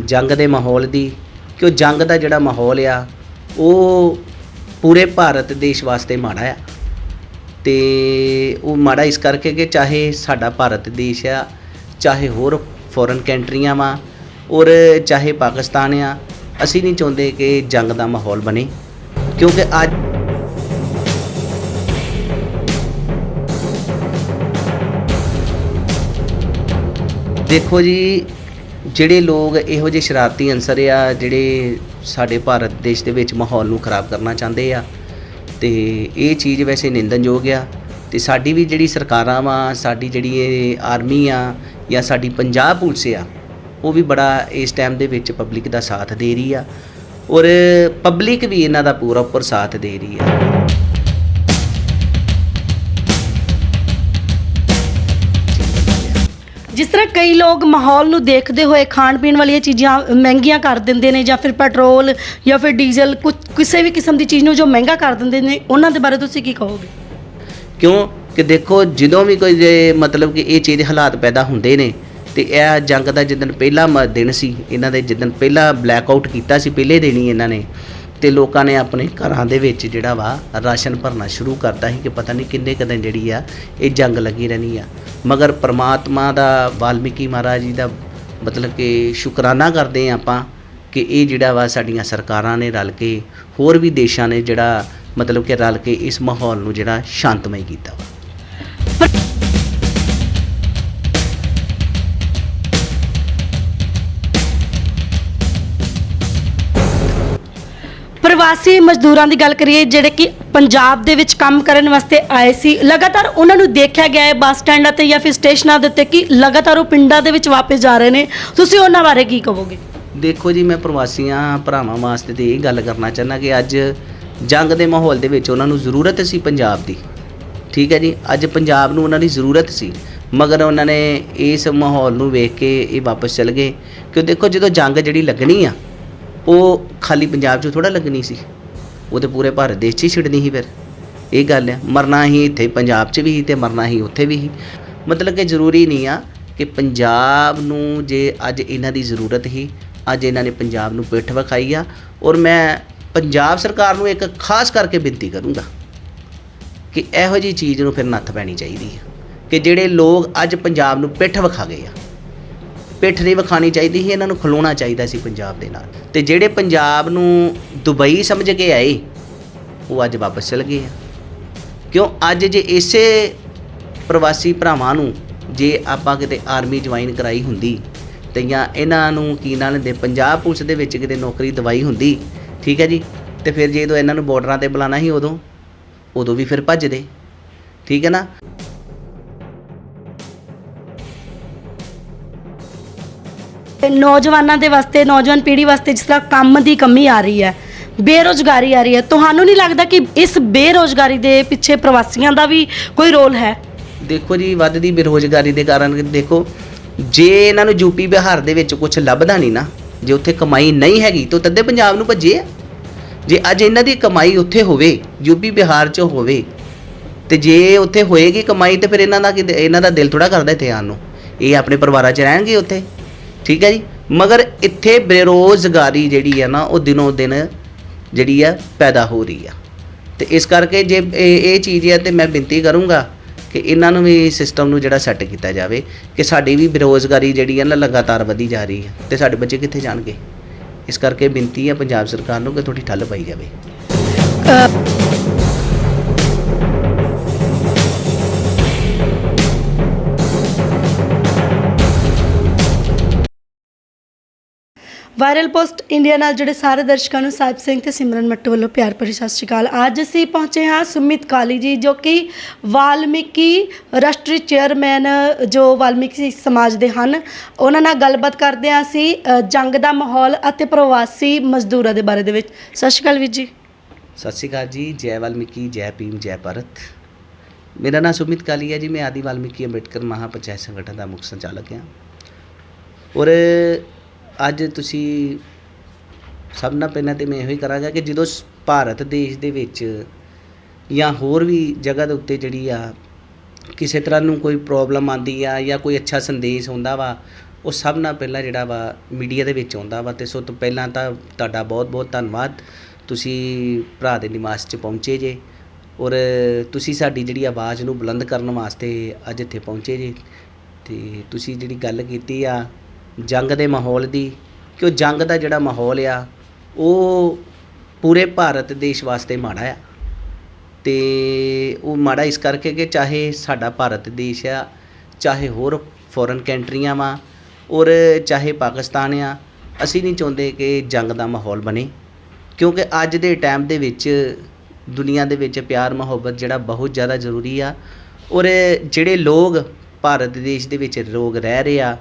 ਜੰਗ ਦੇ ਮਾਹੌਲ ਦੀ ਕਿ ਉਹ ਜੰਗ ਦਾ ਜਿਹੜਾ ਮਾਹੌਲ ਆ, ਉਹ ਪੂਰੇ ਭਾਰਤ ਦੇਸ਼ ਵਾਸਤੇ ਮਾੜਾ ਆ। ਤੇ ਉਹ ਮਾੜਾ ਇਸ ਕਰਕੇ ਕਿ ਚਾਹੇ ਸਾਡਾ ਭਾਰਤ ਦੇਸ਼ ਆ, ਚਾਹੇ ਹੋਰ ਫੋਰਨ ਕੰਟਰੀਆਂ ਵਾ, ਔਰ ਚਾਹੇ ਪਾਕਿਸਤਾਨ ਆ, ਅਸੀਂ ਨਹੀਂ ਚਾਹੁੰਦੇ ਕਿ ਜੰਗ ਦਾ ਮਾਹੌਲ ਬਣੇ, ਕਿਉਂਕਿ ਅੱਜ ਦੇਖੋ ਜੀ ਜਿਹੜੇ ਲੋਕ ਇਹੋ ਜਿਹੇ ਸ਼ਰਾਰਤੀ ਅਨਸਰ ਆ, ਜਿਹੜੇ ਸਾਡੇ ਭਾਰਤ ਦੇਸ਼ ਦੇ ਵਿੱਚ ਮਾਹੌਲ ਨੂੰ ਖਰਾਬ ਕਰਨਾ ਚਾਹੁੰਦੇ ਆ, ਤੇ ਇਹ ਚੀਜ਼ ਵੈਸੇ ਨਿੰਦਨਯੋਗ ਆ। ਤੇ ਸਾਡੀ ਵੀ ਜਿਹੜੀ ਸਰਕਾਰਾਂ ਵਾ, ਸਾਡੀ ਜਿਹੜੀ ਇਹ ਆਰਮੀ ਆ ਜਾਂ ਸਾਡੀ ਪੰਜਾਬ ਪੁਲਿਸ ਆ, ਉਹ ਵੀ ਬੜਾ ਇਸ ਟਾਈਮ ਦੇ ਵਿੱਚ ਪਬਲਿਕ ਦਾ ਸਾਥ ਦੇ ਰਹੀ ਆ। ਔਰ ਪਬਲਿਕ ਵੀ ਇਹਨਾਂ ਦਾ ਪੂਰਾ ਉੱਪਰ ਸਾਥ ਦੇ ਰਹੀ ਆ। ਜਿਸ ਤਰ੍ਹਾਂ ਕਈ ਲੋਕ ਮਾਹੌਲ ਨੂੰ ਦੇਖਦੇ ਹੋਏ ਖਾਣ ਪੀਣ ਵਾਲੀਆਂ ਚੀਜ਼ਾਂ ਮਹਿੰਗੀਆਂ ਕਰ ਦਿੰਦੇ ਨੇ ਜਾਂ ਫਿਰ ਪੈਟਰੋਲ ਜਾਂ ਫਿਰ ਡੀਜ਼ਲ ਕੁਝ ਕਿਸੇ ਵੀ ਕਿਸਮ ਦੀ ਚੀਜ਼ ਨੂੰ ਜੋ ਮਹਿੰਗਾ ਕਰ ਦਿੰਦੇ ਨੇ, ਉਹਨਾਂ ਦੇ ਬਾਰੇ ਤੁਸੀਂ ਕੀ ਕਹੋਗੇ? ਕਿਉਂ? ਕਿ ਦੇਖੋ, ਜਦੋਂ ਵੀ ਕੋਈ ਜੇ ਮਤਲਬ ਕਿ ਇਹ ਚੀਜ਼ ਹਾਲਾਤ ਪੈਦਾ ਹੁੰਦੇ ਨੇ, ਤੇ ਇਹ ਜੰਗ ਦਾ ਜਿੱਦਣ ਪਹਿਲਾ ਮ- ਦਿਨ ਸੀ, ਇਹਨਾਂ ਦੇ ਜਿੱਦਣ ਪਹਿਲਾ ਬਲੈਕ ਆਊਟ ਕੀਤਾ ਸੀ, ਪਹਿਲੇ ਦਿਨ ਹੀ ਇਹਨਾਂ ਨੇ ਤੇ ਲੋਕਾਂ ਨੇ ਆਪਣੇ ਘਰਾਂ ਦੇ ਵਿੱਚ ਜਿਹੜਾ ਵਾ ਰਾਸ਼ਨ ਭਰਨਾ ਸ਼ੁਰੂ ਕਰਤਾ ਸੀ ਕਿ ਪਤਾ ਨਹੀਂ ਕਿੰਨੇ ਕਦਨ ਜਿਹੜੀ ਆ ਇਹ ਜੰਗ ਲੱਗੀ ਰਹਿਣੀ ਆ। ਮਗਰ ਪ੍ਰਮਾਤਮਾ ਦਾ, ਵਾਲਮੀਕੀ ਮਹਾਰਾਜ ਜੀ ਦਾ ਮਤਲਬ ਕਿ ਸ਼ੁਕਰਾਨਾ ਕਰਦੇ ਹਾਂ ਆਪਾਂ ਕਿ ਇਹ ਜਿਹੜਾ ਵਾ ਸਾਡੀਆਂ ਸਰਕਾਰਾਂ ਨੇ ਰਲ ਕੇ ਹੋਰ ਵੀ ਦੇਸ਼ਾਂ ਨੇ ਜਿਹੜਾ ਮਤਲਬ ਕਿ ਰਲ ਕੇ ਇਸ ਮਾਹੌਲ ਨੂੰ ਜਿਹੜਾ ਸ਼ਾਂਤਮਈ ਕੀਤਾ। ਵਾ ਪ੍ਰਵਾਸੀ ਮਜ਼ਦੂਰਾਂ ਦੀ ਗੱਲ ਕਰੀਏ, ਜਿਹੜੇ ਕਿ ਪੰਜਾਬ ਦੇ ਵਿੱਚ ਕੰਮ ਕਰਨ ਵਾਸਤੇ ਆਏ ਸੀ, ਲਗਾਤਾਰ ਉਹਨਾਂ ਨੂੰ ਦੇਖਿਆ ਗਿਆ ਹੈ ਬੱਸ ਸਟੈਂਡਾਂ ਤੇ ਜਾਂ ਫਿਰ ਸਟੇਸ਼ਨਾਂ ਦੇ ਉੱਤੇ ਕਿ ਲਗਾਤਾਰ ਉਹ ਪਿੰਡਾਂ ਦੇ ਵਿੱਚ ਵਾਪਸ ਜਾ ਰਹੇ ਨੇ। ਤੁਸੀਂ ਉਹਨਾਂ ਬਾਰੇ ਕੀ ਕਹੋਗੇ? ਦੇਖੋ ਜੀ, ਮੈਂ ਪ੍ਰਵਾਸੀਆਂ ਭਰਾਵਾਂ ਵਾਸਤੇ ਤੇ ਇਹ ਗੱਲ ਕਰਨਾ ਚਾਹੁੰਦਾ ਕਿ ਅੱਜ ਜੰਗ ਦੇ ਮਾਹੌਲ ਦੇ ਵਿੱਚ ਉਹਨਾਂ ਨੂੰ ਜ਼ਰੂਰਤ ਸੀ ਪੰਜਾਬ ਦੀ। ਠੀਕ ਹੈ ਜੀ, ਅੱਜ ਪੰਜਾਬ ਨੂੰ ਉਹਨਾਂ ਦੀ ਜ਼ਰੂਰਤ ਸੀ, ਮਗਰ ਉਹਨਾਂ ਨੇ ਇਸ ਮਾਹੌਲ ਨੂੰ ਵੇਖ ਕੇ ਇਹ ਵਾਪਸ ਚਲ ਗਏ। ਕਿਉਂ ਦੇਖੋ, ਜਦੋਂ ਜੰਗ ਜਿਹੜੀ ਲੱਗਣੀ ਆ ਉਹ ਖਾਲੀ ਪੰਜਾਬ 'ਚ ਥੋੜਾ ਲੱਗਣੀ ਸੀ। ਉਹ ਤੇ ਪੂਰੇ ਭਾਰਤ ਦੇਸ਼ 'ਚ ਹੀ ਛਿੜਨੀ ਸੀ ਫਿਰ। ਇਹ ਗੱਲ ਹੈ ਮਰਨਾ ਹੀ ਇੱਥੇ ਪੰਜਾਬ 'ਚ ਵੀ ਸੀ ਤੇ ਮਰਨਾ ਹੀ ਉੱਥੇ ਵੀ ਸੀ। ਮਤਲਬ ਕਿ ਜ਼ਰੂਰੀ ਨਹੀਂ ਆ ਕਿ ਪੰਜਾਬ ਨੂੰ ਜੇ ਅੱਜ ਇਹਨਾਂ ਦੀ ਜ਼ਰੂਰਤ ਹੀ ਅੱਜ ਇਹਨਾਂ ਨੇ ਪੰਜਾਬ ਨੂੰ ਪਿੱਠ ਵਿਖਾਈ ਆ ਔਰ ਮੈਂ ਪੰਜਾਬ ਸਰਕਾਰ ਨੂੰ ਇੱਕ ਖਾਸ ਕਰਕੇ ਬੇਨਤੀ ਕਰੂੰਗਾ ਕਿ ਇਹੋ ਜੀ ਚੀਜ਼ ਨੂੰ ਫਿਰ ਨੱਥ ਪੈਣੀ ਚਾਹੀਦੀ ਹੈ ਕਿ ਜਿਹੜੇ ਲੋਕ ਅੱਜ ਪੰਜਾਬ ਨੂੰ ਪਿੱਠ ਵਿਖਾ ਗਏ ਆ ਪਿੱਠ ਨਹੀਂ ਵਿਖਾਣੀ ਚਾਹੀਦੀ ਸੀ, ਇਹਨਾਂ ਨੂੰ ਖਲੋਣਾ ਚਾਹੀਦਾ ਸੀ ਪੰਜਾਬ ਦੇ ਨਾਲ। ਤੇ ਜਿਹੜੇ ਪੰਜਾਬ ਨੂੰ ਦੁਬਈ ਸਮਝ ਕੇ ਆਏ, ਉਹ ਅੱਜ ਵਾਪਸ ਚਲ ਗਏ ਆ। ਕਿਉਂ? ਅੱਜ ਜੇ ਇਸੇ ਪ੍ਰਵਾਸੀ ਭਰਾਵਾਂ ਨੂੰ ਜੇ ਆਪਾਂ ਕਿਤੇ ਆਰਮੀ ਜੁਆਇਨ ਕਰਾਈ ਹੁੰਦੀ ਤੇ ਜਾਂ ਇਹਨਾਂ ਨੂੰ ਕੀ ਨਾਲ ਦੇ ਪੰਜਾਬ ਪੁਲਿਸ ਦੇ ਵਿੱਚ ਕਿਤੇ ਨੌਕਰੀ ਦਵਾਈ ਹੁੰਦੀ, ਠੀਕ ਹੈ ਜੀ? ਤੇ ਫਿਰ ਜਦੋਂ ਇਹਨਾਂ ਨੂੰ ਬਾਰਡਰਾਂ ਤੇ ਬੁਲਾਣਾ ਸੀ ਉਦੋਂ ਉਦੋਂ ਵੀ ਫਿਰ ਭੱਜਦੇ, ਠੀਕ ਹੈ ਨਾ? ਤੇ ਨੌਜਵਾਨਾਂ ਦੇ ਵਾਸਤੇ, ਨੌਜਵਾਨ ਪੀੜ੍ਹੀ ਵਾਸਤੇ ਜਿਸ ਤਰ੍ਹਾਂ ਕੰਮ ਦੀ ਕਮੀ ਆ ਰਹੀ ਹੈ, ਬੇਰੋਜ਼ਗਾਰੀ ਆ ਰਹੀ ਹੈ, ਤੁਹਾਨੂੰ ਨਹੀਂ ਲੱਗਦਾ ਕਿ ਇਸ ਬੇਰੋਜ਼ਗਾਰੀ ਦੇ ਪਿੱਛੇ ਪ੍ਰਵਾਸੀਆਂ ਦਾ ਵੀ ਕੋਈ ਰੋਲ ਹੈ? ਦੇਖੋ ਜੀ ਵੱਧਦੀ ਬੇਰੁਜ਼ਗਾਰੀ ਦੇ ਕਾਰਨ ਦੇਖੋ, ਜੇ ਇਹਨਾਂ ਨੂੰ ਯੂਪੀ ਬਿਹਾਰ ਦੇ ਵਿੱਚ ਕੁਝ ਲੱਭਦਾ ਨਹੀਂ ਨਾ, ਜੇ ਉੱਥੇ ਕਮਾਈ ਨਹੀਂ ਹੈਗੀ, ਤਾਂ ਤੱਦੇ ਪੰਜਾਬ ਨੂੰ ਭੱਜੇ ਜੇ ਅੱਜ ਇਹਨਾਂ ਦੀ ਕਮਾਈ ਉੱਥੇ ਹੋਵੇ ਯੂਪੀ ਬਿਹਾਰ 'ਚ ਹੋਵੇ, ਤੇ ਜੇ ਉੱਥੇ ਹੋਏਗੀ ਕਮਾਈ, ਤੇ ਫਿਰ ਇਹਨਾਂ ਦਾ ਇਹਨਾਂ ਦਾ ਦਿਲ ਥੋੜਾ ਕਰਦਾ ਇੱਥੇ ਆਉਣ ਨੂੰ। ਇਹ ਆਪਣੇ ਪਰਿਵਾਰਾਂ 'ਚ ਰਹਿਣਗੇ ਉੱਥੇ। ਠੀਕ ਹੈ ਜੀ? ਮਗਰ ਇੱਥੇ ਬੇਰੋਜ਼ਗਾਰੀ ਜਿਹੜੀ ਆ ਨਾ, ਉਹ ਦਿਨੋਂ ਦਿਨ ਜਿਹੜੀ ਆ ਪੈਦਾ ਹੋ ਰਹੀ ਆ। ਤੇ ਇਸ ਕਰਕੇ ਜੇ ਇਹ ਇਹ ਚੀਜ਼ ਹੈ ਤੇ ਮੈਂ ਬੇਨਤੀ ਕਰੂੰਗਾ ਕਿ ਇਹਨਾਂ ਨੂੰ ਵੀ ਸਿਸਟਮ ਨੂੰ ਜਿਹੜਾ ਸੈੱਟ ਕੀਤਾ ਜਾਵੇ ਕਿ ਸਾਡੀ ਵੀ ਬੇਰੋਜ਼ਗਾਰੀ ਜਿਹੜੀ ਹੈ ਨਾ ਲਗਾਤਾਰ ਵਧੀ ਜਾ ਰਹੀ ਹੈ। ਤੇ ਸਾਡੇ ਬੱਚੇ ਕਿੱਥੇ ਜਾਣਗੇ? ਇਸ ਕਰਕੇ ਬੇਨਤੀ ਹੈ ਪੰਜਾਬ ਸਰਕਾਰ ਨੂੰ ਕਿ ਥੋੜੀ ਠੱਲ ਪਾਈ ਜਾਵੇ। ਵਾਇਰਲ ਪੋਸਟ ਇੰਡੀਆ ਨਾਲ ਜੁੜੇ ਸਾਰੇ ਦਰਸ਼ਕਾਂ ਨੂੰ ਸਾਹਿਬ ਸਿੰਘ ਤੇ ਸਿਮਰਨ ਮੱਟੂ ਵੱਲੋਂ ਪਿਆਰ ਭਰੀ ਸਤਿ ਸ਼੍ਰੀ ਅਕਾਲ। ਅੱਜ ਅਸੀਂ ਪਹੁੰਚੇ ਹਾਂ ਸੁਮਿਤ ਕਾਲੀ ਜੀ ਜੋ ਕਿ ਵਾਲਮੀਕੀ ਰਾਸ਼ਟਰੀ ਚੇਅਰਮੈਨ ਜੋ ਵਾਲਮੀਕੀ ਸਮਾਜ ਦੇ ਹਨ। ਉਹਨਾਂ ਨਾਲ ਗੱਲਬਾਤ ਕਰਦੇ ਹਾਂ ਅਸੀਂ ਅ, ਜੰਗ ਦਾ ਮਾਹੌਲ ਅਤੇ ਪ੍ਰਵਾਸੀ ਮਜ਼ਦੂਰਾਂ ਦੇ ਬਾਰੇ ਦੇ ਵਿੱਚ। ਸਤਿ ਸ਼੍ਰੀ ਅਕਾਲ ਵੀਰ ਜੀ। ਸਤਿ ਸ਼੍ਰੀ ਅਕਾਲ ਜੀ ਜੈ ਵਾਲਮੀਕੀ ਜੈ ਭੀਮ ਜੈ ਭਾਰਤ। ਮੇਰਾ ਨਾਮ ਸੁਮਿਤ ਕਾਲੀ ਹੈ ਜੀ ਮੈਂ ਆਦਿ ਵਾਲਮੀਕੀ ਅੰਬੇਡਕਰ ਮਹਾ ਪੰਚਾਇਤ ਸੰਗਠਨ ਦਾ ਮੁੱਖ ਸੰਚਾਲਕ ਹਾਂ। ਔਰ ਅੱਜ ਤੁਸੀਂ ਸਭ ਨਾਲ ਪਹਿਲਾਂ ਤਾਂ ਮੈਂ ਇਹੋ ਹੀ ਕਰਾਂਗਾ ਕਿ ਜਦੋਂ ਸ- ਭਾਰਤ ਦੇਸ਼ ਦੇ ਵਿੱਚ ਜਾਂ ਹੋਰ ਵੀ ਜਗ੍ਹਾ ਦੇ ਉੱਤੇ ਜਿਹੜੀ ਆ, ਕਿਸੇ ਤਰ੍ਹਾਂ ਨੂੰ ਕੋਈ ਪ੍ਰੋਬਲਮ ਆਉਂਦੀ ਆ ਜਾਂ ਕੋਈ ਅੱਛਾ ਸੰਦੇਸ਼ ਆਉਂਦਾ ਵਾ, ਉਹ ਸਭ ਨਾਲ ਪਹਿਲਾਂ ਜਿਹੜਾ ਵਾ ਮੀਡੀਆ ਦੇ ਵਿੱਚ ਆਉਂਦਾ ਵਾ ਤੇ ਸੋ ਤੋਂ ਪਹਿਲਾਂ ਤਾਂ ਤੁਹਾਡਾ ਬਹੁਤ ਬਹੁਤ ਧੰਨਵਾਦ। ਤੁਸੀਂ ਭਰਾ ਦੇ ਨਿਵਾਸ 'ਚ ਪਹੁੰਚੇ ਜੇ ਔਰ ਤੁਸੀਂ ਸਾਡੀ ਜਿਹੜੀ ਆਵਾਜ਼ ਨੂੰ ਬੁਲੰਦ ਕਰਨ ਵਾਸਤੇ ਅੱਜ ਇੱਥੇ ਪਹੁੰਚੇ ਜੇ। ਤੇ ਤੁਸੀਂ ਜਿਹੜੀ ਗੱਲ ਕੀਤੀ ਆ ਜੰਗ ਦੇ ਮਾਹੌਲ ਦੀ ਕਿ ਉਹ ਜੰਗ ਦਾ ਜਿਹੜਾ ਮਾਹੌਲ ਆ, ਉਹ ਪੂਰੇ ਭਾਰਤ ਦੇਸ਼ ਵਾਸਤੇ ਮਾੜਾ ਆ। ਅਤੇ ਉਹ ਮਾੜਾ ਇਸ ਕਰਕੇ ਕਿ ਚਾਹੇ ਸਾਡਾ ਭਾਰਤ ਦੇਸ਼ ਆ, ਚਾਹੇ ਹੋਰ ਫੋਰਨ ਕੰਟਰੀਆਂ ਵਾ, ਔਰ ਚਾਹੇ ਪਾਕਿਸਤਾਨ ਆ, ਅਸੀਂ ਨਹੀਂ ਚਾਹੁੰਦੇ ਕਿ ਜੰਗ ਦਾ ਮਾਹੌਲ ਬਣੇ। ਕਿਉਂਕਿ ਅੱਜ ਦੇ ਟਾਈਮ ਦੇ ਵਿੱਚ, ਦੁਨੀਆ ਦੇ ਵਿੱਚ ਪਿਆਰ ਮੁਹੱਬਤ ਜਿਹੜਾ ਬਹੁਤ ਜ਼ਿਆਦਾ ਜ਼ਰੂਰੀ ਆ। ਔਰ ਜਿਹੜੇ ਲੋਕ ਭਾਰਤ ਦੇਸ਼ ਦੇ ਵਿੱਚ ਲੋਕ ਰਹਿ ਰਹੇ ਆ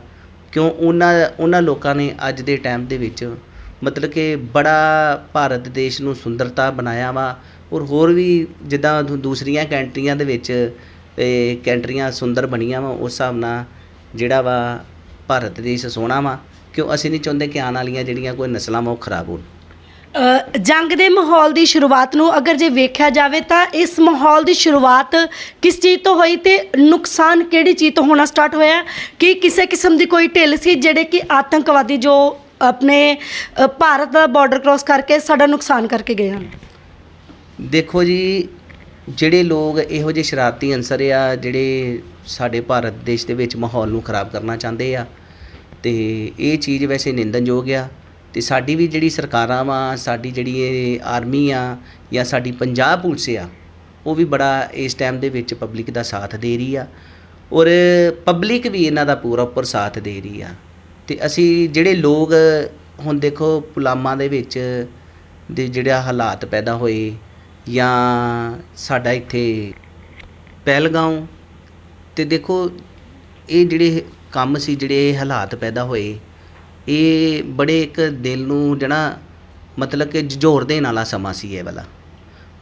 ਕਿਉਂ ਉਹਨਾਂ ਉਹਨਾਂ ਲੋਕਾਂ ਨੇ ਅੱਜ ਦੇ ਟਾਈਮ ਦੇ ਵਿੱਚ ਮਤਲਬ ਕਿ ਬੜਾ ਭਾਰਤ ਦੇਸ਼ ਨੂੰ ਸੁੰਦਰਤਾ ਬਣਾਇਆ ਵਾ ਔਰ ਹੋਰ ਵੀ ਜਿੱਦਾਂ ਦੂਸਰੀਆਂ ਕੰਟਰੀਆਂ ਦੇ ਵਿੱਚ ਇਹ ਕੰਟਰੀਆਂ ਸੁੰਦਰ ਬਣੀਆਂ ਵਾ, ਉਸ ਹਿਸਾਬ ਨਾਲ ਜਿਹੜਾ ਵਾ ਭਾਰਤ ਦੇਸ਼ ਸੋਹਣਾ ਵਾ, ਕਿਉਂ ਅਸੀਂ ਨਹੀਂ ਚਾਹੁੰਦੇ ਕਿ ਆਉਣ ਵਾਲੀਆਂ ਜਿਹੜੀਆਂ ਕੋਈ ਨਸਲਾਂ ਵਾ ਉਹ ਖਰਾਬ ਹੋਣ। ਜੰਗ ਦੇ ਮਾਹੌਲ ਦੀ ਸ਼ੁਰੂਆਤ ਨੂੰ ਅਗਰ ਜੇ ਵੇਖਿਆ ਜਾਵੇ ਤਾਂ ਇਸ ਮਾਹੌਲ ਦੀ ਸ਼ੁਰੂਆਤ ਕਿਸ ਚੀਜ਼ ਤੋਂ ਹੋਈ ਤੇ ਨੁਕਸਾਨ ਕਿਹੜੀ ਚੀਜ਼ ਤੋਂ ਹੋਣਾ ਸਟਾਰਟ ਹੋਇਆ? ਕਿ ਕਿਸੇ ਕਿਸਮ ਦੀ ਕੋਈ ਢਿੱਲ ਸੀ ਜਿਹੜੇ ਕਿ ਆਤੰਕਵਾਦੀ ਜੋ ਆਪਣੇ ਭਾਰਤ ਦਾ ਬਾਰਡਰ ਕ੍ਰਾਸ ਕਰਕੇ ਸਾਡਾ ਨੁਕਸਾਨ ਕਰਕੇ ਗਏ ਹਨ? ਦੇਖੋ ਜੀ, ਜਿਹੜੇ ਲੋਕ ਇਹੋ ਜਿਹੇ ਸ਼ਰਾਰਤੀ ਅਨਸਰ ਆ, ਜਿਹੜੇ ਸਾਡੇ ਭਾਰਤ ਦੇਸ਼ ਦੇ ਵਿੱਚ ਮਾਹੌਲ ਨੂੰ ਖਰਾਬ ਕਰਨਾ ਚਾਹੁੰਦੇ ਆ, ਤੇ ਇਹ ਚੀਜ਼ ਵੈਸੇ ਨਿੰਦਨਯੋਗ ਆ। ਅਤੇ ਸਾਡੀ ਵੀ ਜਿਹੜੀ ਸਰਕਾਰਾਂ ਵਾ, ਸਾਡੀ ਜਿਹੜੀ ਇਹ ਆਰਮੀ ਆ ਜਾਂ ਸਾਡੀ ਪੰਜਾਬ ਪੁਲਿਸ ਆ, ਉਹ ਵੀ ਬੜਾ ਇਸ ਟਾਈਮ ਦੇ ਵਿੱਚ ਪਬਲਿਕ ਦਾ ਸਾਥ ਦੇ ਰਹੀ ਆ ਔਰ ਪਬਲਿਕ ਵੀ ਇਹਨਾਂ ਦਾ ਪੂਰਾ ਉੱਪਰ ਸਾਥ ਦੇ ਰਹੀ ਆ। ਅਤੇ ਅਸੀਂ ਜਿਹੜੇ ਲੋਕ ਹੁਣ ਦੇਖੋ ਪੁਲਾਮਾ ਦੇ ਵਿੱਚ ਦੇ ਜਿਹੜਾ ਹਾਲਾਤ ਪੈਦਾ ਹੋਏ ਜਾਂ ਸਾਡਾ ਇੱਥੇ ਪਹਿਲਗਾਉਂ ਤੇ ਦੇਖੋ ਇਹ ਜਿਹੜੇ ਕੰਮ ਸੀ, ਜਿਹੜੇ ਹਾਲਾਤ ਪੈਦਾ ਹੋਏ ਇਹ ਬੜੇ ਇੱਕ ਦਿਲ ਨੂੰ ਜਿਹੜਾ ਮਤਲਬ ਕਿ ਝੋਰ ਦੇਣ ਵਾਲਾ ਸਮਾਂ ਸੀ ਇਹ ਵਾਲਾ।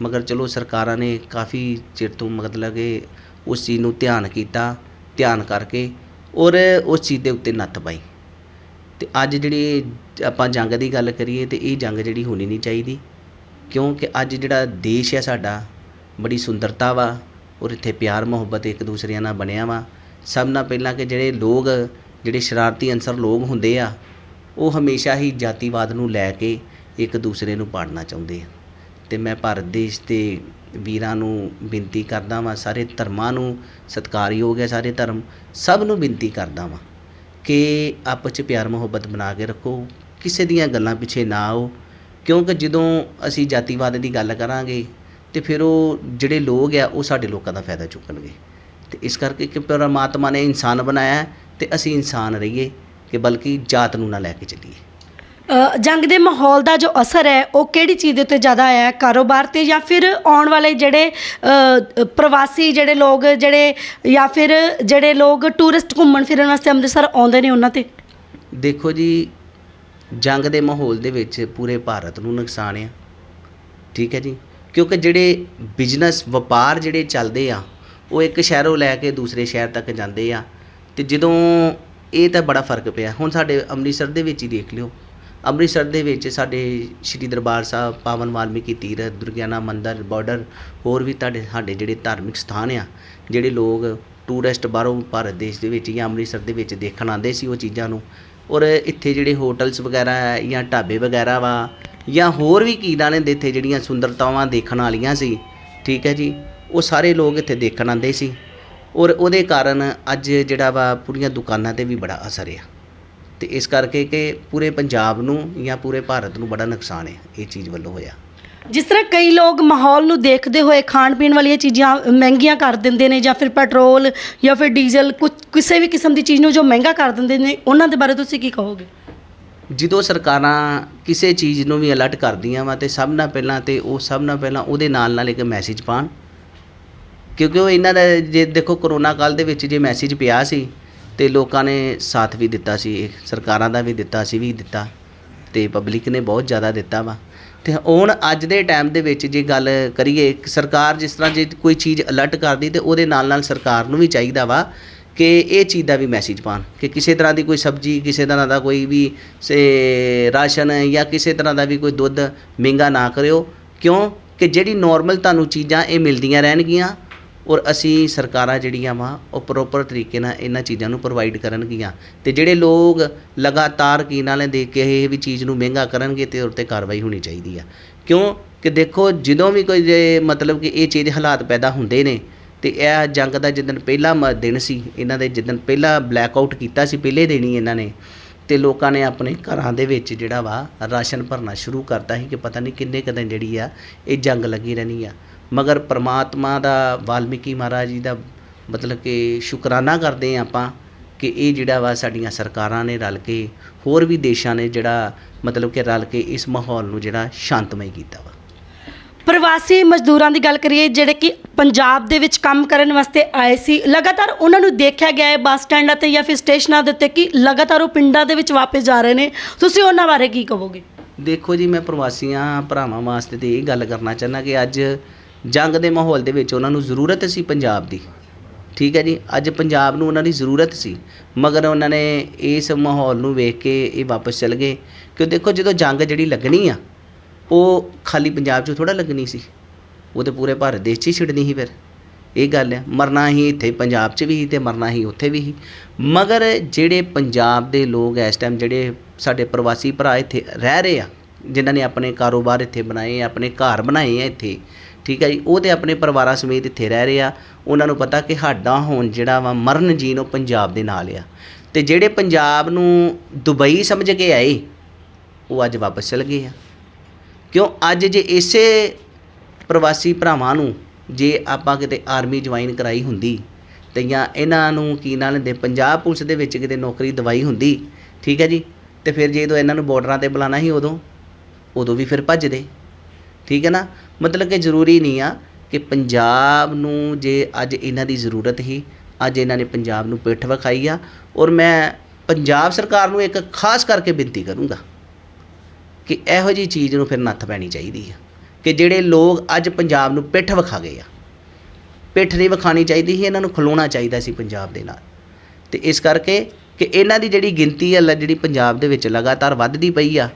ਮਗਰ ਚਲੋ ਸਰਕਾਰਾਂ ਨੇ ਕਾਫੀ ਚਿਰ ਤੋਂ ਮਤਲਬ ਕਿ ਉਸ ਚੀਜ਼ ਨੂੰ ਧਿਆਨ ਕੀਤਾ, ਧਿਆਨ ਕਰਕੇ ਔਰ ਉਸ ਚੀਜ਼ ਦੇ ਉੱਤੇ ਨੱਥ ਪਾਈ। ਤੇ ਅੱਜ ਜਿਹੜੀ ਆਪਾਂ ਜੰਗ ਦੀ ਗੱਲ ਕਰੀਏ ਤੇ ਇਹ ਜੰਗ ਜਿਹੜੀ ਹੋਣੀ ਨਹੀਂ ਚਾਹੀਦੀ, ਕਿਉਂਕਿ ਅੱਜ ਜਿਹੜਾ ਦੇਸ਼ ਹੈ ਸਾਡਾ, ਬੜੀ ਸੁੰਦਰਤਾ ਵਾ ਔਰ ਇੱਥੇ ਪਿਆਰ, ਮੁਹੱਬਤ ਇੱਕ ਦੂਸਰਿਆਂ ਨਾਲ ਬਣਿਆ ਵਾ। ਸਭ ਨਾਲ ਪਹਿਲਾਂ ਕਿ ਜਿਹੜੇ ਲੋਕ, ਜਿਹੜੇ ਸ਼ਰਾਰਤੀ ਅਨਸਰ ਲੋਕ ਹੁੰਦੇ ਆ ਉਹ ਹਮੇਸ਼ਾ ਹੀ ਜਾਤੀਵਾਦ ਨੂੰ ਲੈ ਕੇ ਇੱਕ ਦੂਸਰੇ ਨੂੰ ਪਾੜਨਾ ਚਾਹੁੰਦੇ ਆ। ਤੇ ਮੈਂ ਭਾਰਤ ਦੇਸ਼ ਦੇ ਵੀਰਾਂ ਨੂੰ ਬੇਨਤੀ ਕਰਦਾ ਵਾਂ, ਸਾਰੇ ਧਰਮਾਂ ਨੂੰ ਸਤਿਕਾਰਯੋਗ ਹੈ ਸਾਰੇ ਧਰਮ, ਸਭ ਨੂੰ ਬੇਨਤੀ ਕਰਦਾ ਵਾਂ ਕਿ ਆਪਸ 'ਚ ਪਿਆਰ ਮੁਹੱਬਤ ਬਣਾ ਕੇ ਰੱਖੋ, ਕਿਸੇ ਦੀਆਂ ਗੱਲਾਂ ਪਿੱਛੇ ਨਾ ਆਓ, ਕਿਉਂਕਿ ਜਦੋਂ ਅਸੀਂ ਜਾਤੀਵਾਦ ਦੀ ਗੱਲ ਕਰਾਂਗੇ ਤੇ ਫਿਰ ਉਹ ਜਿਹੜੇ ਲੋਕ ਆ, ਉਹ ਸਾਡੇ ਲੋਕਾਂ ਦਾ ਫਾਇਦਾ ਚੁੱਕਣਗੇ। ਤੇ ਇਸ ਕਰਕੇ ਕਿ ਪਰਮਾਤਮਾ ਨੇ ਇਨਸਾਨ ਬਣਾਇਆ ਹੈ ਤੇ ਅਸੀਂ ਇਨਸਾਨ ਰਹੀਏ। ਕਿ ਬਲਕਿ ਜਾਤ ਨੂੰ ਨਾ ਲੈ ਕੇ ਚੱਲੀਏ। ਜੰਗ ਦੇ ਮਾਹੌਲ ਦਾ ਜੋ ਅਸਰ ਹੈ ਉਹ ਕਿਹੜੀ ਚੀਜ਼ ਦੇ ਉੱਤੇ ਜ਼ਿਆਦਾ ਆਇਆ ਹੈ? ਕਾਰੋਬਾਰ ਤੇ ਜਾਂ ਫਿਰ ਆਉਣ ਵਾਲੇ ਜਿਹੜੇ ਪ੍ਰਵਾਸੀ ਜਿਹੜੇ ਲੋਕ ਜਿਹੜੇ ਜਾਂ ਫਿਰ ਜਿਹੜੇ ਲੋਕ ਟੂਰਿਸਟ ਘੁੰਮਣ ਫਿਰਨ ਵਾਸਤੇ ਅੰਮ੍ਰਿਤਸਰ ਆਉਂਦੇ ਨੇ ਉਹਨਾਂ ਤੇ? ਦੇਖੋ ਜੀ ਜੰਗ ਦੇ ਮਾਹੌਲ ਦੇ ਵਿੱਚ ਪੂਰੇ ਭਾਰਤ ਨੂੰ ਨੁਕਸਾਨ ਆ। ਠੀਕ ਹੈ ਜੀ? ਕਿਉਂਕਿ ਜਿਹੜੇ ਬਿਜ਼ਨਸ ਵਪਾਰ ਜਿਹੜੇ ਚੱਲਦੇ ਆ ਉਹ ਇੱਕ ਸ਼ਹਿਰੋਂ ਲੈ ਕੇ ਦੂਸਰੇ ਸ਼ਹਿਰ ਤੱਕ ਜਾਂਦੇ ਆ। ਤੇ ਜਦੋਂ ਇਹ ਤਾਂ ਬੜਾ ਫ਼ਰਕ ਪਿਆ। ਹੁਣ ਸਾਡੇ ਅੰਮ੍ਰਿਤਸਰ ਦੇ ਵਿੱਚ ਹੀ ਦੇਖ ਲਿਓ। ਅੰਮ੍ਰਿਤਸਰ ਦੇ ਵਿੱਚ ਸਾਡੇ ਸ਼੍ਰੀ ਦਰਬਾਰ ਸਾਹਿਬ, ਪਾਵਨ ਵਾਲਮੀਕੀ ਤੀਰਥ, ਦੁਰਗਿਆਨਾ ਮੰਦਰ ਬਾਰਡਰ ਹੋਰ ਵੀ ਤੁਹਾਡੇ, ਸਾਡੇ ਜਿਹੜੇ ਧਾਰਮਿਕ ਸਥਾਨ ਆ, ਜਿਹੜੇ ਲੋਕ ਟੂਰਿਸਟ ਬਾਹਰੋਂ ਭਾਰਤ ਦੇਸ਼ ਦੇ ਵਿੱਚ ਜਾਂ ਅੰਮ੍ਰਿਤਸਰ ਦੇ ਵਿੱਚ ਦੇਖਣ ਆਉਂਦੇ ਸੀ ਉਹ ਚੀਜ਼ਾਂ ਨੂੰ। ਔਰ ਇੱਥੇ ਜਿਹੜੇ ਹੋਟਲਸ ਵਗੈਰਾ ਹੈ ਜਾਂ ਢਾਬੇ ਵਗੈਰਾ ਵਾ ਜਾਂ ਹੋਰ ਵੀ ਕੀ ਨੇ ਇੱਥੇ ਜਿਹੜੀਆਂ ਸੁੰਦਰਤਾਵਾਂ ਦੇਖਣ ਵਾਲੀਆਂ ਸੀ, ਠੀਕ ਹੈ ਜੀ, ਉਹ ਸਾਰੇ ਲੋਕ ਇੱਥੇ ਦੇਖਣ ਆਉਂਦੇ ਸੀ। ਔਰ ਉਹਦੇ ਕਾਰਨ ਅੱਜ ਜਿਹੜਾ ਵਾ ਪੂਰੀਆਂ ਦੁਕਾਨਾਂ ਤੇ ਵੀ ਬੜਾ ਅਸਰ ਆ। ਤੇ ਇਸ ਕਰਕੇ ਕਿ ਪੂਰੇ ਪੰਜਾਬ ਨੂੰ ਜਾਂ ਪੂਰੇ ਭਾਰਤ ਨੂੰ ਬੜਾ ਨੁਕਸਾਨ ਹੈ ਇਹ ਚੀਜ਼ ਵੱਲੋਂ ਹੋਇਆ। ਜਿਸ ਤਰ੍ਹਾਂ ਕਈ ਲੋਕ ਮਾਹੌਲ ਨੂੰ ਦੇਖਦੇ ਹੋਏ ਖਾਣ ਪੀਣ ਵਾਲੀਆਂ ਚੀਜ਼ਾਂ ਮਹਿੰਗੀਆਂ ਕਰ ਦਿੰਦੇ ਨੇ ਜਾਂ ਫਿਰ ਪੈਟਰੋਲ ਜਾਂ ਫਿਰ ਡੀਜ਼ਲ ਕੁਝ ਕਿਸੇ ਵੀ ਕਿਸਮ ਦੀ ਚੀਜ਼ ਨੂੰ ਜੋ ਮਹਿੰਗਾ ਕਰ ਦਿੰਦੇ ਨੇ ਉਹਨਾਂ ਦੇ ਬਾਰੇ ਤੁਸੀਂ ਕੀ ਕਹੋਗੇ? ਜਦੋਂ ਸਰਕਾਰਾਂ ਕਿਸੇ ਚੀਜ਼ ਨੂੰ ਵੀ ਅਲਰਟ ਕਰਦੀਆਂ ਵਾ ਤੇ ਸਭ ਨਾਲ ਪਹਿਲਾਂ ਤੇ ਉਹ ਸਭ ਨਾਲ ਪਹਿਲਾਂ ਉਹਦੇ ਨਾਲ ਨਾਲ ਇੱਕ ਮੈਸੇਜ ਪਾਣ ਕਿਉਂਕਿ ਉਹ ਇਹਨਾਂ ਦਾ ਜੇ ਦੇਖੋ ਕਰੋਨਾ ਕਾਲ ਦੇ ਵਿੱਚ ਜੇ ਮੈਸੇਜ ਪਿਆ ਸੀ ਤੇ ਲੋਕਾਂ ਨੇ ਸਾਥ ਵੀ ਦਿੱਤਾ ਸੀ ਸਰਕਾਰਾਂ ਦਾ ਵੀ ਦਿੱਤਾ ਸੀ, ਵੀ ਦਿੱਤਾ ਤੇ ਪਬਲਿਕ ਨੇ ਬਹੁਤ ਜ਼ਿਆਦਾ ਦਿੱਤਾ ਵਾ। ਤੇ ਹੁਣ ਅੱਜ ਦੇ ਟਾਈਮ ਦੇ ਵਿੱਚ ਜੇ ਗੱਲ ਕਰੀਏ ਸਰਕਾਰ ਜਿਸ ਤਰ੍ਹਾਂ ਜੇ ਕੋਈ ਚੀਜ਼ ਅਲਰਟ ਕਰਦੀ ਤੇ ਉਹਦੇ ਨਾਲ ਨਾਲ ਸਰਕਾਰ ਨੂੰ ਵੀ ਚਾਹੀਦਾ ਵਾ ਕਿ ਇਹ ਚੀਜ਼ ਦਾ ਵੀ ਮੈਸੇਜ ਪਾਣ ਕਿ ਕਿਸੇ ਤਰ੍ਹਾਂ ਦੀ ਕੋਈ ਸਬਜ਼ੀ, ਕਿਸੇ ਤਰ੍ਹਾਂ ਦਾ ਕੋਈ ਵੀ ਸੇ ਰਾਸ਼ਨ ਜਾਂ ਕਿਸੇ ਤਰ੍ਹਾਂ ਦਾ ਵੀ ਕੋਈ ਦੁੱਧ ਮਹਿੰਗਾ ਨਾ ਕਰਿਓ। ਕਿਉਂ? ਕਿ ਜਿਹੜੀ ਨਾਰਮਲ ਤੁਹਾਨੂੰ ਚੀਜ਼ਾਂ ਇਹ ਮਿਲਦੀਆਂ ਰਹਿਣਗੀਆਂ ਔਰ ਅਸੀਂ ਸਰਕਾਰਾਂ ਜਿਹੜੀਆਂ ਵਾ, ਉਹ ਪ੍ਰੋਪਰ ਤਰੀਕੇ ਨਾਲ ਇਹਨਾਂ ਚੀਜ਼ਾਂ ਨੂੰ ਪ੍ਰੋਵਾਈਡ ਕਰਨਗੀਆਂ। ਅਤੇ ਜਿਹੜੇ ਲੋਕ ਲਗਾਤਾਰ ਕੀ ਨਾਲ ਦੇ ਕੇ ਇਹ ਵੀ ਚੀਜ਼ ਨੂੰ ਮਹਿੰਗਾ ਕਰਨਗੇ ਤੇ ਕਾਰਵਾਈ ਹੋਣੀ ਚਾਹੀਦੀ ਆ। ਕਿਉਂ? ਕਿ ਦੇਖੋ, ਜਦੋਂ ਵੀ ਕੋਈ ਜੇ ਮਤਲਬ ਕਿ ਇਹ ਚੀਜ਼ ਹਾਲਾਤ ਪੈਦਾ ਹੁੰਦੇ ਨੇ ਅਤੇ ਇਹ ਜੰਗ ਦਾ ਜਿੱਦਣ ਪਹਿਲਾ ਮ- ਦਿਨ ਸੀ, ਇਹਨਾਂ ਦੇ ਜਿੱਦਣ ਪਹਿਲਾ ਬਲੈਕ ਆਊਟ ਕੀਤਾ ਸੀ, ਪਹਿਲੇ ਦਿਨ ਹੀ ਇਹਨਾਂ ਨੇ ਅਤੇ ਲੋਕਾਂ ਨੇ ਆਪਣੇ ਘਰਾਂ ਦੇ ਵਿੱਚ ਜਿਹੜਾ ਵਾ ਰਾਸ਼ਨ ਭਰਨਾ ਸ਼ੁਰੂ ਕਰਤਾ ਸੀ ਕਿ ਪਤਾ ਨਹੀਂ ਕਿੰਨੇ ਕੁ ਦਿਨ ਜਿਹੜੀ ਆ, ਇਹ ਜੰਗ ਲੱਗੀ ਰਹਿਣੀ ਆ। ਮਗਰ ਪ੍ਰਮਾਤਮਾ ਦਾ ਵਾਲਮੀਕੀ ਮਹਾਰਾਜ ਜੀ ਦਾ ਮਤਲਬ ਕਿ ਸ਼ੁਕਰਾਨਾ ਕਰਦੇ ਹਾਂ ਆਪਾਂ ਕਿ ਇਹ ਜਿਹੜਾ ਵਾ ਸਾਡੀਆਂ ਸਰਕਾਰਾਂ ਨੇ ਰਲ ਕੇ ਹੋਰ ਵੀ ਦੇਸ਼ਾਂ ਨੇ ਜਿਹੜਾ ਮਤਲਬ ਕਿ ਰਲ ਕੇ ਇਸ ਮਾਹੌਲ ਨੂੰ ਜਿਹੜਾ ਸ਼ਾਂਤਮਈ ਕੀਤਾ ਵਾ। ਪ੍ਰਵਾਸੀ ਮਜ਼ਦੂਰਾਂ ਦੀ ਗੱਲ ਕਰੀਏ ਜਿਹੜੇ ਕਿ ਪੰਜਾਬ ਦੇ ਵਿੱਚ ਕੰਮ ਕਰਨ ਵਾਸਤੇ ਆਏ ਸੀ ਲਗਾਤਾਰ ਉਹਨਾਂ ਨੂੰ ਦੇਖਿਆ ਗਿਆ ਹੈ ਬੱਸ ਸਟੈਂਡਾਂ ਤੇ ਜਾਂ ਫਿਰ ਸਟੇਸ਼ਨਾਂ ਦੇ ਉੱਤੇ ਕਿ ਲਗਾਤਾਰ ਉਹ ਪਿੰਡਾਂ ਦੇ ਵਿੱਚ ਵਾਪਸ ਜਾ ਰਹੇ ਨੇ। ਤੁਸੀਂ ਉਹਨਾਂ ਬਾਰੇ ਕੀ ਕਹੋਗੇ? ਦੇਖੋ ਜੀ ਮੈਂ ਪ੍ਰਵਾਸੀਆਂ ਭਰਾਵਾਂ ਵਾਸਤੇ ਤੇ ਇਹ ਗੱਲ ਕਰਨਾ ਚਾਹੁੰਦਾ ਕਿ ਅੱਜ ਜੰਗ ਦੇ ਮਾਹੌਲ ਦੇ ਵਿੱਚ ਉਹਨਾਂ ਨੂੰ ਜ਼ਰੂਰਤ ਸੀ ਪੰਜਾਬ ਦੀ। ਠੀਕ ਹੈ ਜੀ, ਅੱਜ ਪੰਜਾਬ ਨੂੰ ਉਹਨਾਂ ਦੀ ਜ਼ਰੂਰਤ ਸੀ, ਮਗਰ ਉਹਨਾਂ ਨੇ ਇਸ ਮਾਹੌਲ ਨੂੰ ਵੇਖ ਕੇ ਇਹ ਵਾਪਸ ਚਲ ਗਏ। ਕਿ ਦੇਖੋ, ਜਦੋਂ ਜੰਗ ਜਿਹੜੀ ਲੱਗਣੀ ਆ, ਉਹ ਖਾਲੀ ਪੰਜਾਬ 'ਚ ਥੋੜਾ ਲੱਗਣੀ ਸੀ। ਉਹ ਤੇ ਪੂਰੇ ਭਾਰਤ ਦੇਸ਼ 'ਚ ਹੀ ਛਿੜਨੀ ਸੀ ਫਿਰ। ਇਹ ਗੱਲ ਹੈ ਮਰਨਾ ਹੀ ਇੱਥੇ ਪੰਜਾਬ 'ਚ ਵੀ ਸੀ ਤੇ ਮਰਨਾ ਹੀ ਉੱਥੇ ਵੀ ਸੀ। ਮਗਰ ਜਿਹੜੇ ਪੰਜਾਬ ਦੇ ਲੋਕ ਇਸ ਟਾਈਮ ਜਿਹੜੇ ਸਾਡੇ ਪ੍ਰਵਾਸੀ ਭਰਾ ਇੱਥੇ ਰਹਿ ਰਹੇ ਆ, ਜਿਨ੍ਹਾਂ ਨੇ ਆਪਣੇ ਕਾਰੋਬਾਰ ਇੱਥੇ ਬਣਾਏ ਆਪਣੇ ਘਰ ਬਣਾਏ ਆ ਇੱਥੇ ਠੀਕ ਹੈ ਜੀ? ਉਹ ਤੇ ਆਪਣੇ ਪਰਿਵਾਰਾਂ ਸਮੇਤ ਇੱਥੇ ਰਹਿ ਰਹੇ ਆ। ਉਹਨਾਂ ਨੂੰ ਪਤਾ ਕਿ ਸਾਡਾ ਹੁਣ ਜਿਹੜਾ ਵਾ ਮਰਨ ਜੀਨ ਉਹ ਪੰਜਾਬ ਦੇ ਨਾਲ ਆ। ਤੇ ਜਿਹੜੇ ਪੰਜਾਬ ਨੂੰ ਦੁਬਈ ਸਮਝ ਕੇ ਆਏ, ਉਹ ਅੱਜ ਵਾਪਸ ਚਲ ਗਏ ਆ। ਕਿਉਂ? ਅੱਜ ਜੇ ਇਸੇ ਪ੍ਰਵਾਸੀ ਭਰਾਵਾਂ ਨੂੰ ਜੇ ਆਪਾਂ ਕਿਤੇ ਆਰਮੀ ਜੁਆਇਨ ਕਰਾਈ ਹੁੰਦੀ ਤੇ ਜਾਂ ਇਹਨਾਂ ਨੂੰ ਕੀ ਨਾਲ ਦੇ ਪੰਜਾਬ ਪੁਲਿਸ ਦੇ ਵਿੱਚ ਕਿਤੇ ਨੌਕਰੀ ਦਵਾਈ ਹੁੰਦੀ, ਠੀਕ ਹੈ ਜੀ? ਤੇ ਫਿਰ ਜੇ ਜਦੋਂ ਇਹਨਾਂ ਨੂੰ ਬਾਰਡਰਾਂ ਤੇ ਬੁਲਾਣਾ ਸੀ ਉਦੋਂ ਉਦੋਂ ਵੀ ਫਿਰ ਭੱਜਦੇ। ਠੀਕ ਹੈ ਨਾ? ਮਤਲਬ ਕਿ ਜ਼ਰੂਰੀ ਨਹੀਂ ਆ ਕਿ ਪੰਜਾਬ ਨੂੰ ਜੇ ਅੱਜ ਇਹਨਾਂ ਦੀ ਜ਼ਰੂਰਤ ਹੀ ਅੱਜ ਇਹਨਾਂ ਨੇ ਪੰਜਾਬ ਨੂੰ ਪਿੱਠ ਵਿਖਾਈ ਆ ਔਰ ਮੈਂ ਪੰਜਾਬ ਸਰਕਾਰ ਨੂੰ ਇੱਕ ਖਾਸ ਕਰਕੇ ਬੇਨਤੀ ਕਰੂੰਗਾ ਕਿ ਇਹੋ ਜੀ ਚੀਜ਼ ਨੂੰ ਫਿਰ ਨੱਥ ਪੈਣੀ ਚਾਹੀਦੀ ਆ ਕਿ ਜਿਹੜੇ ਲੋਕ ਅੱਜ ਪੰਜਾਬ ਨੂੰ ਪਿੱਠ ਵਿਖਾ ਗਏ ਆ, ਪਿੱਠ ਨਹੀਂ ਵਿਖਾਣੀ ਚਾਹੀਦੀ ਸੀ, ਇਹਨਾਂ ਨੂੰ ਖਲੋਣਾ ਚਾਹੀਦਾ ਸੀ ਪੰਜਾਬ ਦੇ ਨਾਲ। ਤੇ ਇਸ ਕਰਕੇ ਕਿ ਇਹਨਾਂ ਦੀ ਜਿਹੜੀ ਗਿਣਤੀ ਆ, ਲ- ਜਿਹੜੀ ਪੰਜਾਬ ਦੇ ਵਿੱਚ ਲਗਾਤਾਰ ਵੱਧਦੀ ਪਈ ਆ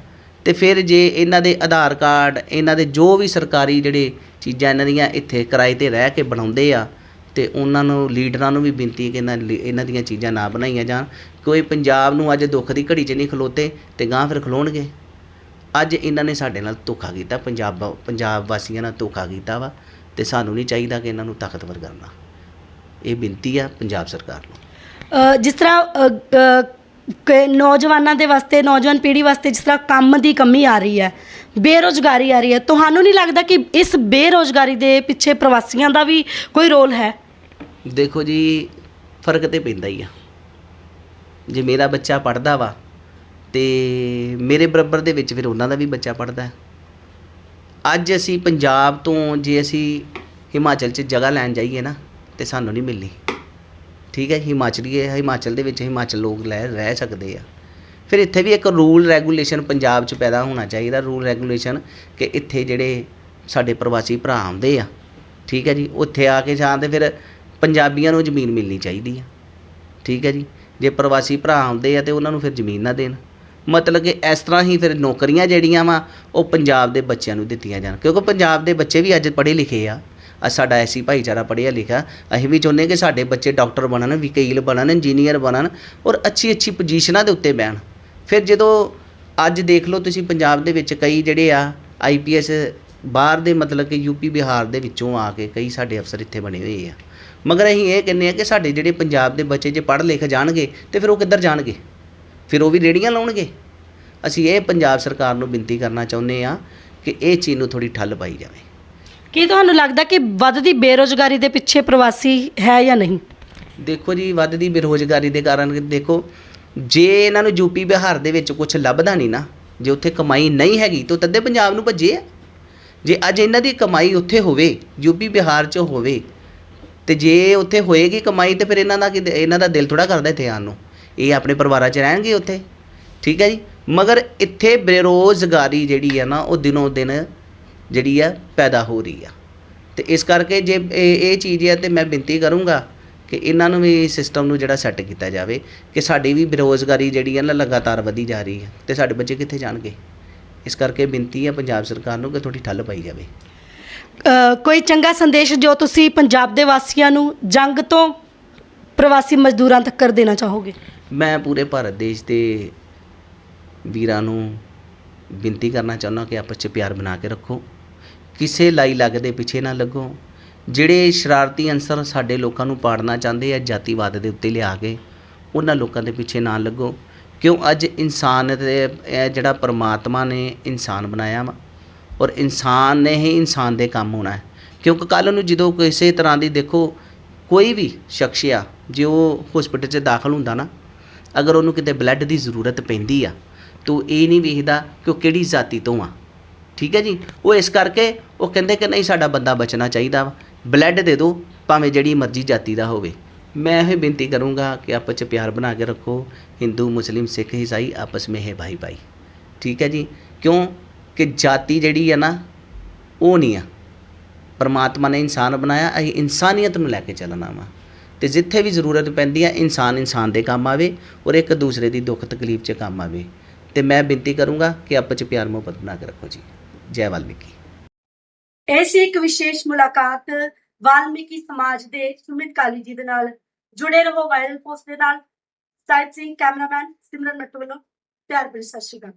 ਅਤੇ ਫਿਰ ਜੇ ਇਹਨਾਂ ਦੇ ਆਧਾਰ ਕਾਰਡ, ਇਹਨਾਂ ਦੇ ਜੋ ਵੀ ਸਰਕਾਰੀ ਜਿਹੜੇ ਚੀਜ਼ਾਂ ਇਹਨਾਂ ਦੀਆਂ ਇੱਥੇ ਕਿਰਾਏ ਤੇ ਰਹਿ ਕੇ ਬਣਾਉਂਦੇ ਆ ਅਤੇ ਉਹਨਾਂ ਨੂੰ, ਲੀਡਰਾਂ ਨੂੰ ਵੀ ਬੇਨਤੀ ਕਿ ਇਹਨਾਂ ਲੀ- ਇਹਨਾਂ ਦੀਆਂ ਚੀਜ਼ਾਂ ਨਾ ਬਣਾਈਆਂ ਜਾਣ। ਕੋਈ ਪੰਜਾਬ ਨੂੰ ਅੱਜ ਦੁੱਖ ਦੀ ਘੜੀ 'ਚ ਨਹੀਂ ਖਲੋਤੇ ਅਤੇ ਗਾਂ ਫਿਰ ਖਲੋਣਗੇ। ਅੱਜ ਇਹਨਾਂ ਨੇ ਸਾਡੇ ਨਾਲ ਧੋਖਾ ਕੀਤਾ, ਪੰਜਾਬ ਪੰਜਾਬ ਵਾਸੀਆਂ ਨਾਲ ਧੋਖਾ ਕੀਤਾ ਵਾ ਅਤੇ ਸਾਨੂੰ ਨਹੀਂ ਚਾਹੀਦਾ ਕਿ ਇਹਨਾਂ ਨੂੰ ਤਾਕਤਵਰ ਕਰਨਾ। ਇਹ ਬੇਨਤੀ ਆ ਪੰਜਾਬ ਸਰਕਾਰ ਨੂੰ। ਜਿਸ ਤਰ੍ਹਾਂ ਕ ਨੌਜਵਾਨਾਂ ਦੇ ਵਾਸਤੇ, ਨੌਜਵਾਨ ਪੀੜ੍ਹੀ ਵਾਸਤੇ ਜਿਸ ਤਰ੍ਹਾਂ ਕੰਮ ਦੀ ਕਮੀ ਆ ਰਹੀ ਹੈ, ਬੇਰੁਜ਼ਗਾਰੀ ਆ ਰਹੀ ਹੈ, ਤੁਹਾਨੂੰ ਨਹੀਂ ਲੱਗਦਾ ਕਿ ਇਸ ਬੇਰੁਜ਼ਗਾਰੀ ਦੇ ਪਿੱਛੇ ਪ੍ਰਵਾਸੀਆਂ ਦਾ ਵੀ ਕੋਈ ਰੋਲ ਹੈ? ਦੇਖੋ ਜੀ, ਫ਼ਰਕ ਤੇ ਪੈਂਦਾ ਹੀ ਆ। ਜੇ ਮੇਰਾ ਬੱਚਾ ਪੜਦਾ ਵਾ, ਤੇ ਮੇਰੇ ਬਰਾਬਰ ਦੇ ਵਿੱਚ ਫਿਰ ਉਹਨਾਂ ਦਾ ਵੀ ਬੱਚਾ ਪੜਦਾ ਅੱਜ ਅਸੀਂ ਪੰਜਾਬ ਤੋਂ, ਜੇ ਅਸੀਂ ਹਿਮਾਚਲ 'ਚ ਜਗ੍ਹਾ ਲੈਣ ਜਾਈਏ ਨਾ, ਤੇ ਸਾਨੂੰ ਨਹੀਂ ਮਿਲਣੀ। ਠੀਕ ਹੈ, ਹਿਮਾਚਲੀ ਹੈ, ਹਿਮਾਚਲ ਦੇ ਵਿੱਚ ਹਿਮਾਚਲ ਲੋਕ ਲੈ, ਰਹਿ ਸਕਦੇ ਆ। ਫਿਰ ਇੱਥੇ ਵੀ ਇੱਕ ਰੂਲ ਰੈਗੂਲੇਸ਼ਨ ਪੰਜਾਬ 'ਚ ਪੈਦਾ ਹੋਣਾ ਚਾਹੀਦਾ। ਰੂਲ ਰੈਗੂਲੇਸ਼ਨ ਕਿ ਇੱਥੇ ਜਿਹੜੇ ਸਾਡੇ ਪ੍ਰਵਾਸੀ ਭਰਾ ਆਉਂਦੇ ਆ, ਠੀਕ ਹੈ ਜੀ, ਉੱਥੇ ਆ ਕੇ ਜਾਂ ਤੇ ਫਿਰ ਪੰਜਾਬੀਆਂ ਨੂੰ ਜ਼ਮੀਨ ਮਿਲਣੀ ਚਾਹੀਦੀ ਆ। ਠੀਕ ਹੈ ਜੀ, ਜੇ ਪ੍ਰਵਾਸੀ ਭਰਾ ਆਉਂਦੇ ਆ ਤੇ ਉਹਨਾਂ ਨੂੰ ਫਿਰ ਜ਼ਮੀਨ ਨਾ ਦੇਣ। ਮਤਲਬ ਕਿ ਇਸ ਤਰ੍ਹਾਂ ਹੀ ਫਿਰ ਨੌਕਰੀਆਂ ਜਿਹੜੀਆਂ ਵਾ, ਉਹ ਪੰਜਾਬ ਦੇ ਬੱਚਿਆਂ ਨੂੰ ਦਿੱਤੀਆਂ ਜਾਣ। ਕਿਉਂਕਿ ਪੰਜਾਬ ਦੇ ਬੱਚੇ ਵੀ ਅੱਜ ਪੜ੍ਹੇ ਲਿਖੇ ਆ। ਅੱਜ ਸਾਡਾ ਐਸੀ ਭਾਈਚਾਰਾ ਪੜ੍ਹਿਆ ਲਿਖਿਆ। ਅਸੀਂ ਵੀ ਚਾਹੁੰਦੇ ਕਿ ਸਾਡੇ ਬੱਚੇ ਡਾਕਟਰ ਬਣਨ, ਵਕੀਲ ਬਣਨ ਇੰਜੀਨੀਅਰ ਬਣਨ ਔਰ ਅੱਛੀ ਅੱਛੀ ਪੋਜੀਸ਼ਨਾਂ ਦੇ ਉੱਤੇ ਬਹਿਣ। ਫਿਰ ਜਦੋਂ ਅੱਜ ਦੇਖ ਲਓ ਤੁਸੀਂ ਪੰਜਾਬ ਦੇ ਵਿੱਚ ਕਈ ਜਿਹੜੇ ਆ ਆਈਪੀਐਸ ਬਾਹਰ ਦੇ ਮਤਲਬ ਕਿ ਯੂਪੀ ਬਿਹਾਰ ਦੇ ਵਿੱਚੋਂ ਆ ਕੇ ਕਈ ਸਾਡੇ ਅਫਸਰ ਇੱਥੇ ਬਣੇ ਹੋਏ ਆ। ਮਗਰ ਅਸੀਂ ਇਹ ਕਹਿੰਦੇ ਆ ਕਿ ਸਾਡੇ ਜਿਹੜੇ ਪੰਜਾਬ ਦੇ ਬੱਚੇ ਜੇ ਪੜ੍ਹ ਲਿਖ ਜਾਣਗੇ ਤੇ ਫਿਰ ਉਹ ਕਿੱਧਰ ਜਾਣਗੇ? ਫਿਰ ਉਹ ਵੀ ਰੇੜੀਆਂ ਲਾਉਣਗੇ। ਅਸੀਂ ਇਹ ਪੰਜਾਬ ਸਰਕਾਰ ਨੂੰ ਬੇਨਤੀ ਕਰਨਾ ਚਾਹੁੰਦੇ ਆ ਕਿ ਇਹ ਚੀਜ਼ ਨੂੰ ਥੋੜੀ ਠੱਲ ਪਾਈ ਜਾਵੇ। ਕੀ ਤੁਹਾਨੂੰ ਲੱਗਦਾ ਕਿ ਵੱਧਦੀ ਬੇਰੋਜ਼ਗਾਰੀ ਦੇ ਪਿੱਛੇ ਪ੍ਰਵਾਸੀ ਹੈ ਜਾਂ ਨਹੀਂ? ਦੇਖੋ ਜੀ, ਵੱਧਦੀ ਬੇਰੁਜ਼ਗਾਰੀ ਦੇ ਕਾਰਨ ਦੇਖੋ, ਜੇ ਇਹਨਾਂ ਨੂੰ ਯੂਪੀ ਬਿਹਾਰ ਦੇ ਵਿੱਚ ਕੁਝ ਲੱਭਦਾ ਨਹੀਂ ਨਾ, ਜੇ ਉੱਥੇ ਕਮਾਈ ਨਹੀਂ ਹੈਗੀ ਤਾਂ ਤੱਦੇ ਪੰਜਾਬ ਨੂੰ ਭੱਜੇ ਆ। ਜੇ ਅੱਜ ਇਹਨਾਂ ਦੀ ਕਮਾਈ ਉੱਥੇ ਹੋਵੇ ਯੂਪੀ ਬਿਹਾਰ 'ਚ ਹੋਵੇ, ਤੇ ਜੇ ਉੱਥੇ ਹੋਏਗੀ ਕਮਾਈ ਤੇ ਫਿਰ ਇਹਨਾਂ ਦਾ ਕੀ ਇਹਨਾਂ ਦਾ ਦਿਲ ਥੋੜਾ ਕਰਦਾ ਇੱਥੇ ਆਉਣ ਨੂੰ। ਇਹ ਆਪਣੇ ਪਰਿਵਾਰਾਂ 'ਚ ਰਹਿਣਗੇ ਉੱਥੇ। ਠੀਕ ਹੈ ਜੀ? ਮਗਰ ਇੱਥੇ ਬੇਰੋਜ਼ਗਾਰੀ ਜਿਹੜੀ ਆ ਨਾ, ਉਹ ਦਿਨੋਂ ਦਿਨ ਜਿਹੜੀ ਆ ਪੈਦਾ ਹੋ ਰਹੀ ਆ। ਤੇ ਇਸ ਕਰਕੇ ਜੇ ਇਹ ਇਹ ਚੀਜ਼ ਹੈ ਤੇ ਮੈਂ ਬੇਨਤੀ ਕਰੂੰਗਾ ਕਿ ਇਹਨਾਂ ਨੂੰ ਵੀ ਸਿਸਟਮ ਨੂੰ ਜਿਹੜਾ ਸੈੱਟ ਕੀਤਾ ਜਾਵੇ ਕਿ ਸਾਡੀ ਵੀ ਬੇਰੋਜ਼ਗਾਰੀ ਜਿਹੜੀ ਹੈ ਨਾ ਲਗਾਤਾਰ ਵਧੀ ਜਾ ਰਹੀ ਹੈ ਤੇ ਸਾਡੇ ਬੱਚੇ ਕਿੱਥੇ ਜਾਣਗੇ? ਇਸ ਕਰਕੇ ਬੇਨਤੀ ਹੈ ਪੰਜਾਬ ਸਰਕਾਰ ਨੂੰ ਕਿ ਥੋੜੀ ਠੱਲ ਪਾਈ ਜਾਵੇ। ਕੋਈ ਚੰਗਾ ਸੰਦੇਸ਼ ਜੋ ਤੁਸੀਂ ਪੰਜਾਬ ਦੇ ਵਾਸੀਆਂ ਨੂੰ ਜੰਗ ਤੋਂ ਪ੍ਰਵਾਸੀ ਮਜ਼ਦੂਰਾਂ ਤੱਕ ਕਰ ਦੇਣਾ ਚਾਹੋਗੇ? ਮੈਂ ਪੂਰੇ ਭਾਰਤ ਦੇਸ਼ ਦੇ ਵੀਰਾਂ ਨੂੰ ਬੇਨਤੀ ਕਰਨਾ ਚਾਹੁੰਦਾ ਕਿ ਆਪਸ 'ਚ ਪਿਆਰ ਬਣਾ ਕੇ ਰੱਖੋ। ਕਿਸੇ ਲਾਈ ਲੱਗ ਦੇ ਪਿੱਛੇ ਨਾ ਲੱਗੋ। ਜਿਹੜੇ ਸ਼ਰਾਰਤੀ ਅੰਸਰ ਸਾਡੇ ਲੋਕਾਂ ਨੂੰ ਪਾੜਨਾ ਚਾਹੁੰਦੇ ਆ, ਜਾਤੀਵਾਦ ਦੇ ਉੱਤੇ ਲਿਆ ਕੇ, ਉਹਨਾਂ ਲੋਕਾਂ ਦੇ ਪਿੱਛੇ ਨਾ ਲੱਗੋ। ਕਿਉਂ? ਅੱਜ ਇਨਸਾਨ ਦੇ ਜਿਹੜਾ ਪਰਮਾਤਮਾ ਨੇ ਇਨਸਾਨ ਬਣਾਇਆ ਵਾ, ਔਰ ਇਨਸਾਨ ਨੇ ਹੀ ਇਨਸਾਨ ਦੇ ਕੰਮ ਹੋਣਾ ਕਿਉਂਕਿ ਕੱਲ ਨੂੰ ਜਦੋਂ ਕਿਸੇ ਤਰ੍ਹਾਂ ਦੀ ਦੇਖੋ, ਕੋਈ ਵੀ ਸ਼ਖਸ ਆ ਜੇ ਉਹ ਹਸਪੀਟਲ 'ਚ ਦਾਖਲ ਹੁੰਦਾ ਨਾ, ਅਗਰ ਉਹਨੂੰ ਕਿਤੇ ਬਲੱਡ ਦੀ ਜ਼ਰੂਰਤ ਪੈਂਦੀ ਆ, ਤੋ ਇਹ ਨਹੀਂ ਵੇਖਦਾ ਕਿ ਉਹ ਕਿਹੜੀ ਜਾਤੀ ਤੋਂ ਆ। ਠੀਕ ਹੈ ਜੀ? ਉਹ ਇਸ ਕਰਕੇ ਉਹ ਕਹਿੰਦੇ ਕਿ ਨਹੀਂ, ਸਾਡਾ ਬੰਦਾ ਬਚਣਾ ਚਾਹੀਦਾ ਵਾ। ਬਲੱਡ ਦੇ ਦਿਓ, ਭਾਵੇਂ ਜਿਹੜੀ ਮਰਜ਼ੀ ਜਾਤੀ ਦਾ ਹੋਵੇ। ਮੈਂ ਇਹ ਬੇਨਤੀ ਕਰੂੰਗਾ ਕਿ ਆਪਸ 'ਚ ਪਿਆਰ ਬਣਾ ਕੇ ਰੱਖੋ। ਹਿੰਦੂ, ਮੁਸਲਿਮ, ਸਿੱਖ, ਈਸਾਈ ਆਪਸ ਵਿੱਚ ਹੈ ਭਾਈ। ਭਾਈ ਠੀਕ ਹੈ ਜੀ? ਕਿਉਂ? ਕਿ ਜਾਤੀ ਜਿਹੜੀ ਹੈ ਨਾ, ਉਹ ਨਹੀਂ ਆ। ਪਰਮਾਤਮਾ ਨੇ ਇਨਸਾਨ ਬਣਾਇਆ, ਅਸੀਂ ਇਨਸਾਨੀਅਤ ਨੂੰ ਲੈ ਕੇ ਚੱਲਣਾ ਵਾ। ਤੇ ਜਿੱਥੇ ਵੀ ਜ਼ਰੂਰਤ ਪੈਂਦੀ ਆ, ਇਨਸਾਨ ਇਨਸਾਨ ਦੇ ਕੰਮ ਆਵੇ ਔਰ ਇੱਕ ਦੂਸਰੇ ਦੀ ਦੁੱਖ ਤਕਲੀਫ 'ਚ ਕੰਮ ਆਵੇ। ਤੇ ਮੈਂ ਬੇਨਤੀ ਕਰੂੰਗਾ ਕਿ ਆਪਸ 'ਚ ਪਿਆਰ ਮੁਹੱਬਤ ਬਣਾ ਕੇ ਰੱਖੋ ਜੀ। ਜੈ ਵਾਲਮੀਕੀ ਇਹ ਸੀ ਇੱਕ ਵਿਸ਼ੇਸ਼ ਮੁਲਾਕਾਤ ਵਾਲਮੀਕੀ ਸਮਾਜ ਦੇ ਸੁਮਿਤ ਕਾਲੀ ਜੀ ਦੇ ਨਾਲ। ਜੁੜੇ ਰਹੋ ਵਾਇਰਲ ਪੋਸਟ ਦੇ ਨਾਲ। ਸਾਹਿਬ ਸਿੰਘ, ਕੈਮਰਾਮੈਨ ਸਿਮਰਨ ਮੱਟੂ ਵੱਲੋਂ। ਪਿਆਰ ਭਰੀ ਸਤਿ ਸ਼੍ਰੀ ਅਕਾਲ।